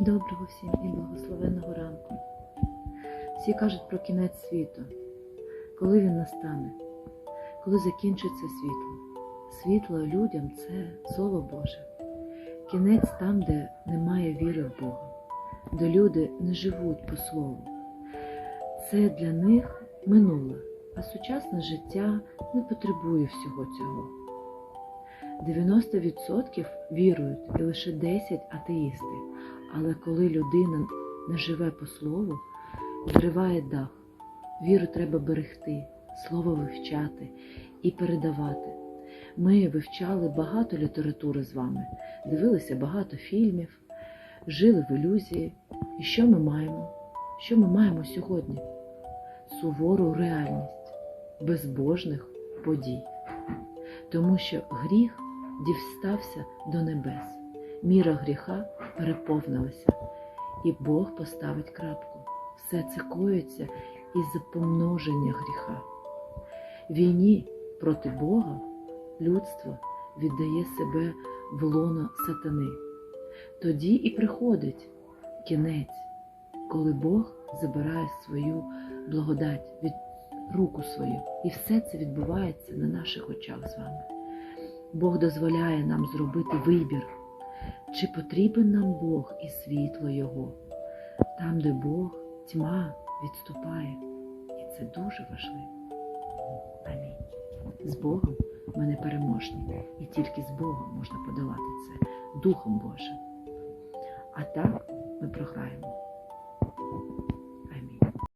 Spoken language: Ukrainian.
Доброго всім і благословенного ранку. Всі кажуть про кінець світу, коли він настане, коли закінчиться світло. Світло людям це Слово Боже. Кінець там, де немає віри в Бога, де люди не живуть по слову. Це для них минуле, а сучасне життя не потребує всього цього. 90% вірують і лише 10 атеїсти. Але коли людина не живе по слову, зриває дах. Віру треба берегти, слово вивчати і передавати. Ми вивчали багато літератури з вами, дивилися багато фільмів, жили в ілюзії. І що ми маємо? Що ми маємо сьогодні? Сувору реальність безбожних подій. Тому що гріх дістався до небес, міра гріха переповнилася, і Бог поставить крапку. Все це коїться із-за помноження гріха. Війні проти Бога людство віддає себе в лоно сатани. Тоді і приходить кінець, коли Бог забирає свою благодать від руку свою. І все це відбувається на наших очах з вами. Бог дозволяє нам зробити вибір, чи потрібен нам Бог і світло Його. Там, де Бог, тьма відступає. І це дуже важливо. Амінь. З Богом ми не переможні, і тільки з Богом можна подолати це Духом Божим. А так ми програємо.